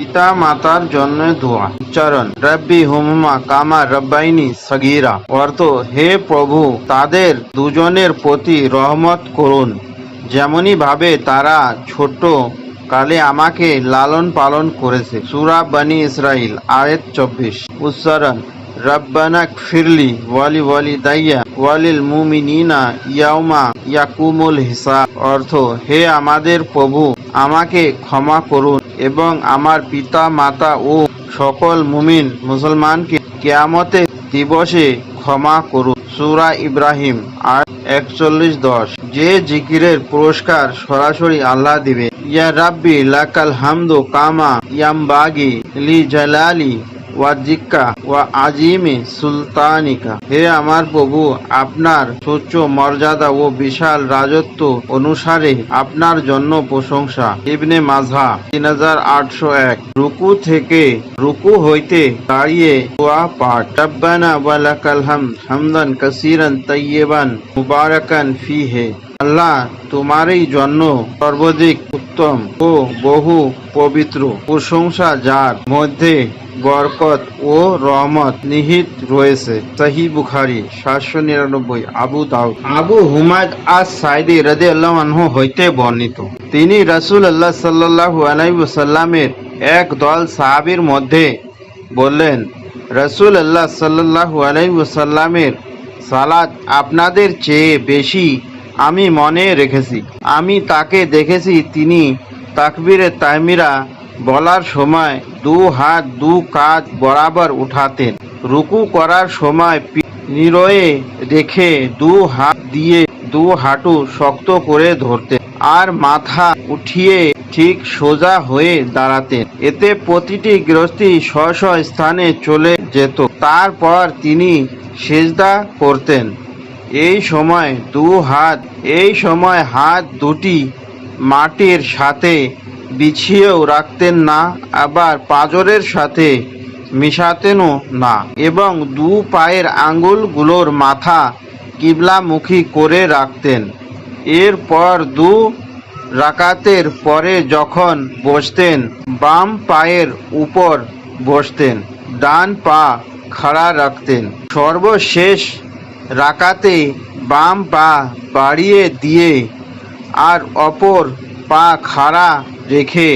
পিতা মাতার জন্য দোয়া। উচ্চারণ, রব্বি হুমা কামা রব্বাইনি সগিরা। অর্থ, হে প্রভু, তাদের দুজনের প্রতি রহমত করুন। যেমনই ভাবে তারা ছোট কালে আমাকে লালন পালন করেছে। সুরা বানি ইসরাইল আয়াত চব্বিশ। উচ্চারণ রব্বানাক ফিরলি ওয়ালি ওয়ালি দাইয়া ওয়ালিল মুমিনিনা ইয়াউমা ইয়াকুমুল হিসাব। অর্থ, হে আমাদের প্রভু, আমাকে ক্ষমা করুন। এবং আমার পিতা, মাতা ও সকল মুমিন মুসলমানকে কেয়ামতে দিবসে ক্ষমা করুন। সুরা ইব্রাহিম আর একচল্লিশ দশ। যে জিকিরের পুরস্কার সরাসরি আল্লাহ দিবে। ইয়া রাব্বি লাকাল হামদু কামা ইয়ামবাগি লি জালালি ওয়াজিকা ওয়া আজিমে সুলতানিকা। হে আমার প্রভু, আপনার সুচ্চ মর্যাদা ও বিশাল রাজত্ব অনুসারে আপনার জন্য প্রশংসা। ইবনে মাঝহা তিন হাজার আটশো এক। রুকু থেকে রুকু হইতে দাঁড়িয়ে দোয়া পাঠ। রব্বানা ওয়ালাকাল হামদ হামদান কাসিরান তাইয়্যিবান মুবারাকান ফিহে। আল্লাহ তোমারই জন্য সর্বাধিক উত্তম ও বহু পবিত্র প্রশংসা যার মধ্যে বরকত ও রহমত নিহিত রয়েছে। সহি বুখারি, সাতশো নিরানব্বই, আবু দাউদ। আবু হুমায়দ আজ সাইদি রদে আল্লাহ হইতে বর্ণিত। তিনি রসুল আল্লাহ সাল্লাহু আলাইসাল্লামের এক দল সাহাবির মধ্যে বললেন রসুল আল্লাহ সাল্লাহু আলাইসাল্লামের সালাদ আপনাদের চেয়ে বেশি আমি মনে রেখেছি। আমি তাকে দেখেছি, তিনি তাকবীরে তাহমিরা বলার সময় দু হাত, দু কাজ বরাবর উঠাতেন। রুকু করার সময় নিরয়ে রেখে দু হাত দিয়ে দু হাঁটু শক্ত করে ধরতেন আর মাথা উঠিয়ে ঠিক সোজা হয়ে দাঁড়াতেন। এতে প্রতিটি গৃহস্থী স্ব স্থানে চলে যেত। তারপর তিনি সেজদা করতেন। এই সময় দু হাত, এই সময় হাত দুটি মাটির সাথে বিছিয়েও রাখতেন না, আবার পাজরের সাথে মিশাতেনও না এবং দু পায়ের আঙ্গুলগুলোর মাথা কিবলামুখী করে রাখতেন। এরপর দু রাকাতের পরে যখন বসতেন, বাম পায়ের উপর বসতেন, ডান পা খাড়া রাখতেন। সর্বশেষ রাকাতে বাম পা বাড়িয়ে দিয়ে আর অপর পা খাড়া রেখে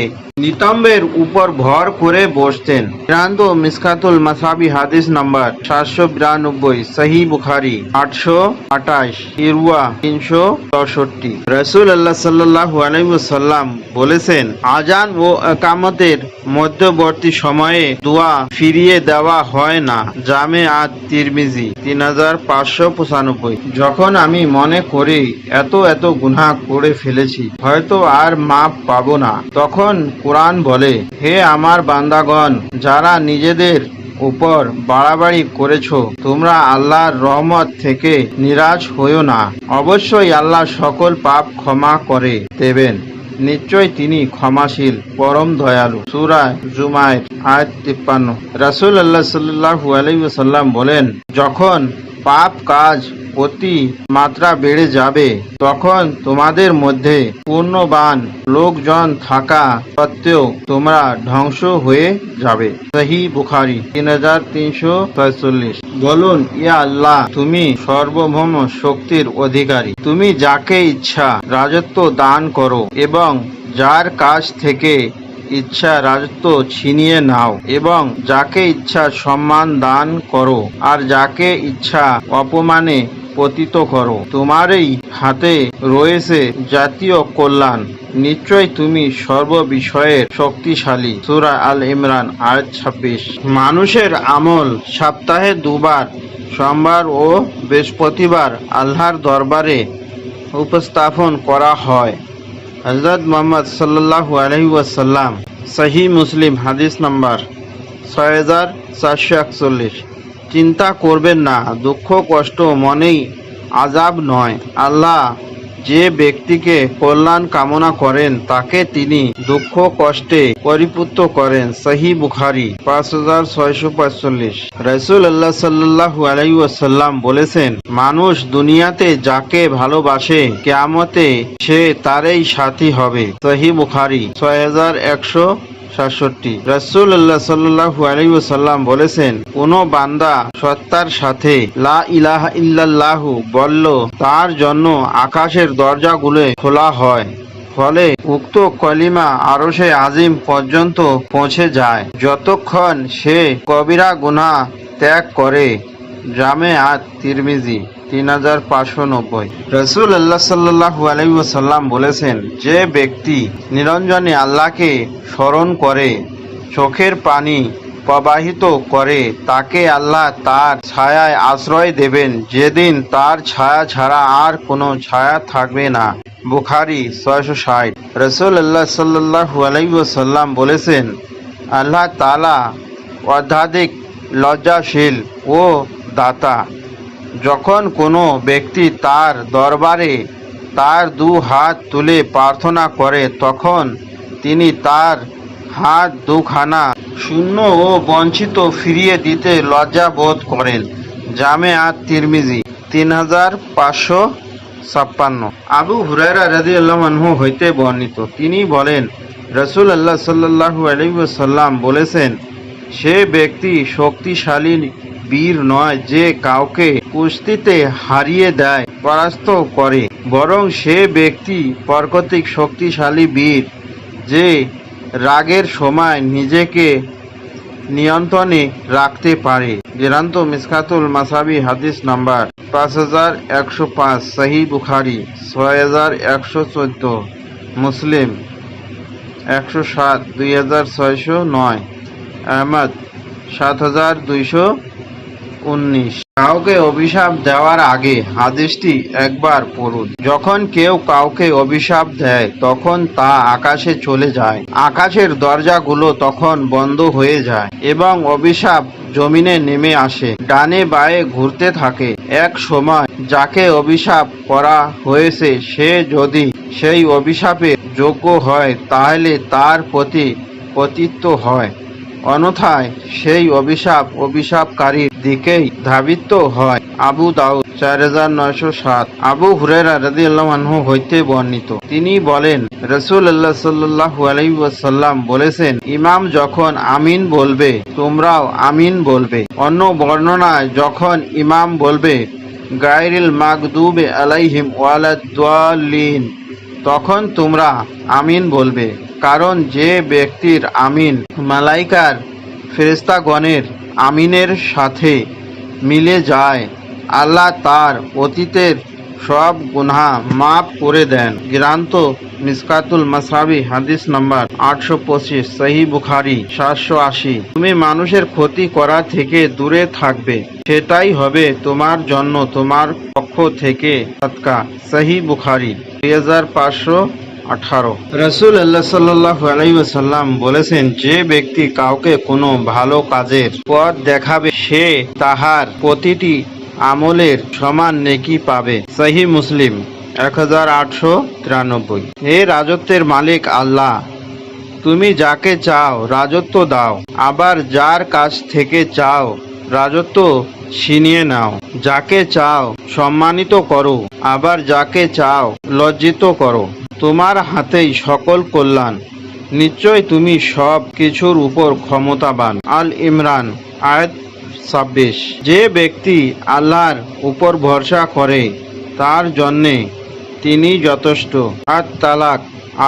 নিতম্বের উপর ভর করে বসতেন। বিরান্ত মিসকাতুল মাসাবি, হাদিস নাম্বার সাতশো বিরানব্বই, সহি বুখারি, আটশো আঠাশ ইরুয়া তিনশো চৌষট্টি। রসুল আল্লাহ সাল্লাহ আলাইসাল্লাম বলেছেন আজান ও একামতের মধ্যবর্তী সময়ে দোয়া ফিরিয়ে দেওয়া হয় না। জামে আদ তিরমিজি, তিন হাজার পাঁচশো পঁচানব্বই। যখন আমি মনে করি, এত এত গুনাহ করে ফেলেছি, হয়তো আর মাপ পাবো না। তখন কোরআন বলে, হে আমার বান্দাগণ, যারা নিজেদের উপর বাড়াবাড়ি করেছ, তোমরা আল্লাহর রহমত থেকে নিরাশ হইও না। অবশ্যই আল্লাহ সকল পাপ ক্ষমা করে দেবেন। নিশ্চয় তিনি ক্ষমাশীল, পরম দয়ালু। সুরা জুমায়ের আয়াত তিপ্পান্ন। রাসুল আল্লাহ সাল্লাহু আলাইসাল্লাম বলেন, যখন পাপ কাজ অতি মাত্রা বেড়ে যাবে। তখন তোমাদের মধ্যে পূর্ণবান লোকজন থাকা সত্ত্বেও তোমরা ধ্বংস হয়ে যাবে। সহি বুখারি, তিন হাজার তিনশো ছয়চল্লিশ। বলুন, ইয়া আল্লাহ, তুমি সর্বভৌম শক্তির অধিকারী। তুমি যাকে ইচ্ছা রাজত্ব দান করো এবং যার কাছ থেকে ইচ্ছা রাজত্ব ছিনিয়ে নাও এবং যাকে ইচ্ছা সম্মান দান করো, আর যাকে ইচ্ছা অপমানে পতিত করো। তোমারই হাতে রয়েছে জাতীয় কল্যাণ। নিশ্চয় তুমি সর্ববিষয়ের শক্তিশালী। সুরা আল ইমরান, আয়াত ছাব্বিশ। মানুষের আমল সপ্তাহে দুবার, সোমবার ও বৃহস্পতিবার আল্লাহর দরবারে উপস্থাপন করা হয়। হজরত মোহাম্মদ সাল্লাল্লাহু আলহি ওয়াসাল্লাম সহি মুসলিম, হাদিস নম্বর ছয় হাজার চারশো একচল্লিশ। চিন্তা করবেন না, দুঃখ, কষ্ট, মনেই আজাব নয়। আল্লাহ যে ব্যক্তিকে কল্যাণ কামনা করেন, তাকে তিনি দুঃখ, কষ্টে পরিপুত্র করেন। সহি বুখারি, পাঁচ হাজার ছয়শো পঁয়তাল্লিশ। রসুল আল্লাহ সাল্লাহু আলাইসাল্লাম বলেছেন, মানুষ দুনিয়াতে যাকে ভালোবাসে, কেয়ামতে সে তারই সাথী হবে। সহি বুখারি, ছয় হাজার একশো সাতষট্টি। রসুল্লাহ সাল্লু আলাইসাল্লাম বলেছেন, কোন বান্দা সত্তার সাথে লা ইলাহা ইল্লাল্লাহু বলল, তার জন্য আকাশের দরজাগুলো খোলা হয়। ফলে উক্ত কলিমা আরশে আজিম পর্যন্ত পৌঁছে যায়। যতক্ষণ সে কবিরা গুনাহ ত্যাগ করে। জামে আত তিরমিজি। তিন হাজার পাঁচশো নব্বই। রসুল আল্লাহ সাল্লাহু আলাইসাল্লাম বলেছেন, যে ব্যক্তি নিরঞ্জনে আল্লাহকে স্মরণ করে, চোখের পানি প্রবাহিত করে, তাকে আল্লাহ তার ছায়ায় আশ্রয় দেবেন। যেদিন তার ছায়া ছাড়া আর কোনো ছায়া থাকবে না। বুখারি ছয়শো ষাট। রসুল আল্লাহ সাল্লাহু আলাইসাল্লাম বলেছেন, আল্লাহ তালা অধ্যাধিক লজ্জাশীল ও দাতা। যখন কোনো ব্যক্তি তার দরবারে তার দু হাত তুলে প্রার্থনা করে, তখন তিনি তার হাত দুখানা শূন্য ও বঞ্চিত ফিরিয়ে দিতে লজ্জা বোধ করেন। জামে আত তিরমিজি, তিন হাজার পাঁচশো ছাপ্পান্ন। আবু হুরায়রা রাজি আল্লাহ হইতে বর্ণিত। তিনি বলেন রসুল আল্লাহ সাল্লাহু আলাইসাল্লাম বলেছেন, সে ব্যক্তি শক্তিশালী বীর নয় যে কাউকে কুস্তিতে হারিয়ে দেয়, পরাস্ত করে। বরং সে ব্যক্তি প্রকৃতিক শক্তিশালী বীর, যে রাগের সময় নিজেকে নিয়ন্ত্রণে রাখতে পারে। গেরান্ত মিসকাতুল মাসাবি, হাদিস নাম্বার পাঁচ হাজার একশো পাঁচ, সহি বুখারি, ছয় হাজার একশো চোদ্দ, মুসলিম একশো সাত, দুই হাজার ছয়শো নয়, আহমদ সাত হাজার দুইশো উনিশ। কাউকে অভিশাপ দেওয়ার আগে হাদিসটি একবার পড়ুন। যখন কেউ কাউকে অভিশাপ দেয়, তখন তা আকাশে চলে যায়। আকাশের দরজাগুলো তখন বন্ধ হয়ে যায় এবং অভিশাপ জমিনে নেমে আসে। ডানে বায়ে ঘুরতে থাকে। এক সময় যাকে অভিশাপ করা হয়েছে, সে যদি সেই অভিশাপে যোগ্য হয়, তাহলে তার প্রতি পতিত্ব হয়। অন্যথায় সেই অভিশাপ অভিশাপকারীর দিকেই ধাবিত হয় আবু দাউদ চার হাজার নয়শো সাত। আবু হুরেরা রাজি আল্লাহ হইতে বর্ণিত। তিনি বলেন রসুল আল্লাহ সাল্লাহু আলাইসাল্লাম বলেছেন, ইমাম যখন আমিন বলবে, তোমরাও আমিন বলবে। অন্য বর্ণনায় যখন ইমাম বলবে, গায়রিল মাগদুবে আলাইহিম ওয়ালাদ্দালিন তখন তোমরা আমিন বলবে, কারণ যে ব্যক্তির আমিন মালাইকার ফেরিস্তাগণের আমিনের সাথে মিলে যায়, আল্লাহ তার অতীতের সব গুনহা মাফ করে দেন। গ্রান্ত মিসকাতুল মাসাবি, হাদিস নাম্বার আটশো পঁচিশ, সহি বুখারি, সাতশো আশি। তুমি মানুষের ক্ষতি করা থেকে দূরে থাকবে। সেটাই হবে তোমার জন্য, তোমার পক্ষ থেকে সৎকা। সহি বুখারি, দুই হাজার পাঁচশো আঠারো। রসুল আল্লাহ সাল্লাহ আলাইসাল্লাম বলেছেন, যে ব্যক্তি কাউকে কোনো ভালো কাজের পথ দেখাবে, সে তাহার প্রতিটি আমলের সমান নেকি পাবে। সহি মুসলিম। এক হাজার আটশো তিরানব্বই। হে রাজত্বের মালিক আল্লাহ, তুমি যাকে চাও রাজত্ব দাও, আবার যার কাছ থেকে চাও রাজত্ব ছিনিয়ে নাও। যাকে চাও সম্মানিত করো, আবার যাকে চাও লজ্জিত করো। তোমার হাতেই সকল কল্যাণ, নিশ্চয় তুমি সব কিছুর উপর ক্ষমতাবান। আল ইমরান, আয়াত ছাব্বিশ। যে ব্যক্তি আল্লাহর উপর ভরসা করে, তার জন্যে তিনি যথেষ্ট। আট তালাক।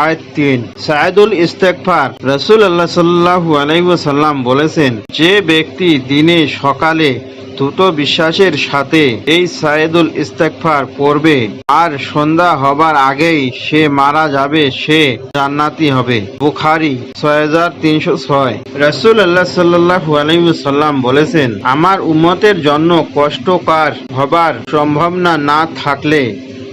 আয়াত তিন। সাইদুল ইস্তেকফার রসুল আল্লাহ সাল্লাহু আলাইসাল্লাম বলেছেন, যে ব্যক্তি দিনে সকালে দ্রুত বিশ্বাসের সাথে এই সাইদুল ইস্তেকফার পড়বে আর সন্ধ্যা হবার আগেই সে মারা যাবে, সে জান্নাতি হবে। বুখারি, ছয় হাজার তিনশো ছয়। রসুল আল্লাহ বলেছেন, আমার উম্মতের জন্য কষ্টকর হবার সম্ভাবনা না থাকলে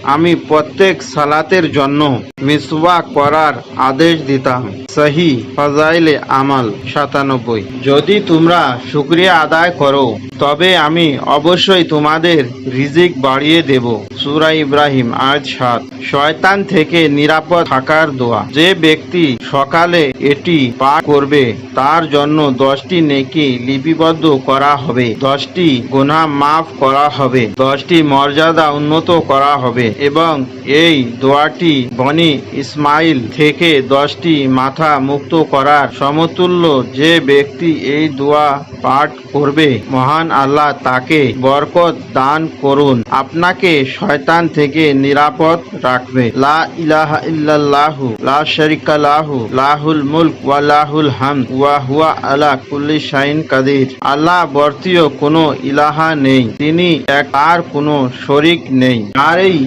আমি প্রত্যেক সালাতের জন্য মিসওয়াক করার আদেশ দিতাম। সহি ফাজাইলে আমাল সাতানব্বই। যদি তোমরা শুক্রিয়া আদায় করো, তবে আমি অবশ্যই তোমাদের রিজিক বাড়িয়ে দেব। সুরা ইব্রাহিম আজ সাত। শয়তান থেকে নিরাপদ থাকার দোয়া। যে ব্যক্তি সকালে এটি পাঠ করবে, তার জন্য দশটি নেকি লিপিবদ্ধ করা হবে। দশটি গুনাহ মাফ করা হবে। দশটি মর্যাদা উন্নত করা হবে। এবং এই দোয়াটি বনি ইসমাইল থেকে দশটি মাথা মুক্ত করার সমতুল্য যে ব্যক্তি এই দোয়া পাঠ করবে, মহান আল্লাহ তাকে বরকত দান করুন। আপনাকে শয়তান থেকে নিরাপদ রাখবে। লা ইলাহা ইল্লাল্লাহু, লা শারিকা লাহু, লাহুল মুলক ওয়া লাহুল হামদ ওয়া হুয়া আলা কুল্লি শাইন কাদির। আল্লাহ বর্তীয় কোনো ইলাহা নেই, তিনি এক আর কোনো শরিক নেই। আর এই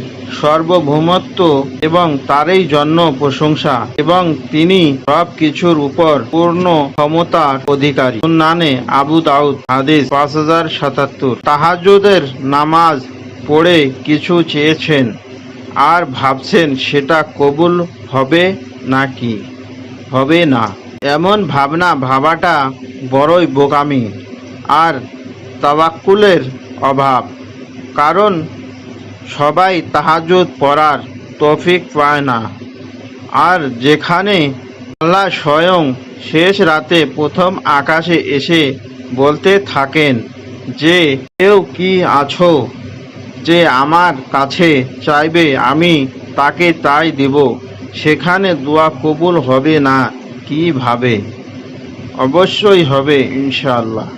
সর্বভৌমত্ব এবং তারই জন্য প্রশংসা এবং তিনি সব কিছুর উপর পূর্ণ ক্ষমতার অধিকারী। নানে আবু দাউদ, হাদিস পাঁচ হাজার সাতাত্তর। তাহাজুদের নামাজ পড়ে কিছু চেয়েছেন, আর ভাবছেন সেটা কবুল হবে নাকি? হবে না। এমন ভাবনা ভাবাটা বড়ই বোকামি আর তাওয়াক্কুলের অভাব। কারণ সবাই তাহাজুদ পড়ার তৌফিক পায় না। আর যেখানে আল্লাহ স্বয়ং শেষ রাতে প্রথম আকাশে এসে বলতে থাকেন, যে কেউ কি আছো, যে আমার কাছে চাইবে, আমি তাকে তাই দেব। সেখানে দোয়া কবুল হবে না কীভাবে অবশ্যই হবে, ইনশাআল্লাহ।